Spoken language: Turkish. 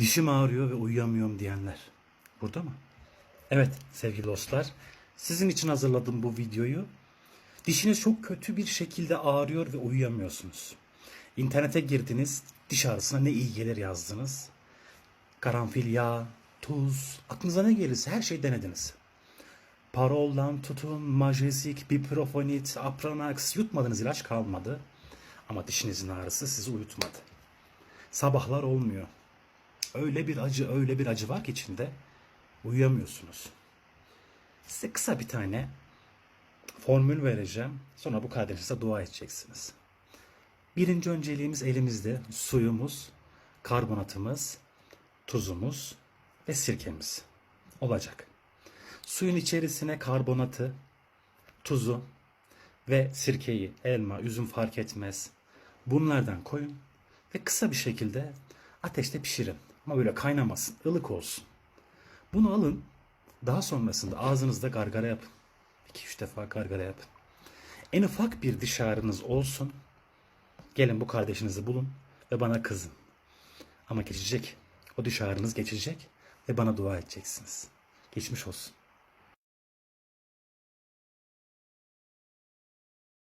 Dişim ağrıyor ve uyuyamıyorum diyenler. Burada mı? Evet sevgili dostlar. Sizin için hazırladım bu videoyu. Dişiniz çok kötü bir şekilde ağrıyor ve uyuyamıyorsunuz. İnternete girdiniz, diş ağrısına ne iyi gelir yazdınız. Karanfil yağı, tuz, aklınıza ne gelirse her şeyi denediniz. Parol'dan tutun, majezik, biprofonit, apranax yutmadığınız ilaç kalmadı. Ama dişinizin ağrısı sizi uyutmadı. Sabahlar olmuyor. Öyle bir acı, öyle bir acı var ki içinde uyuyamıyorsunuz. Size kısa bir tane formül vereceğim. Sonra bu kardeşinize dua edeceksiniz. Birinci önceliğimiz elimizde suyumuz, karbonatımız, tuzumuz ve sirkemiz olacak. Suyun içerisine karbonatı, tuzu ve sirkeyi, elma, üzüm fark etmez. Bunlardan koyun ve kısa bir şekilde ateşte pişirin. Ama böyle kaynamasın, ılık olsun. Bunu alın, daha sonrasında ağzınızda gargara yapın. 2-3 defa gargara yapın. En ufak bir diş ağrınız olsun. Gelin bu kardeşinizi bulun ve bana kızın. Ama geçecek. O diş ağrınız geçecek ve bana dua edeceksiniz. Geçmiş olsun.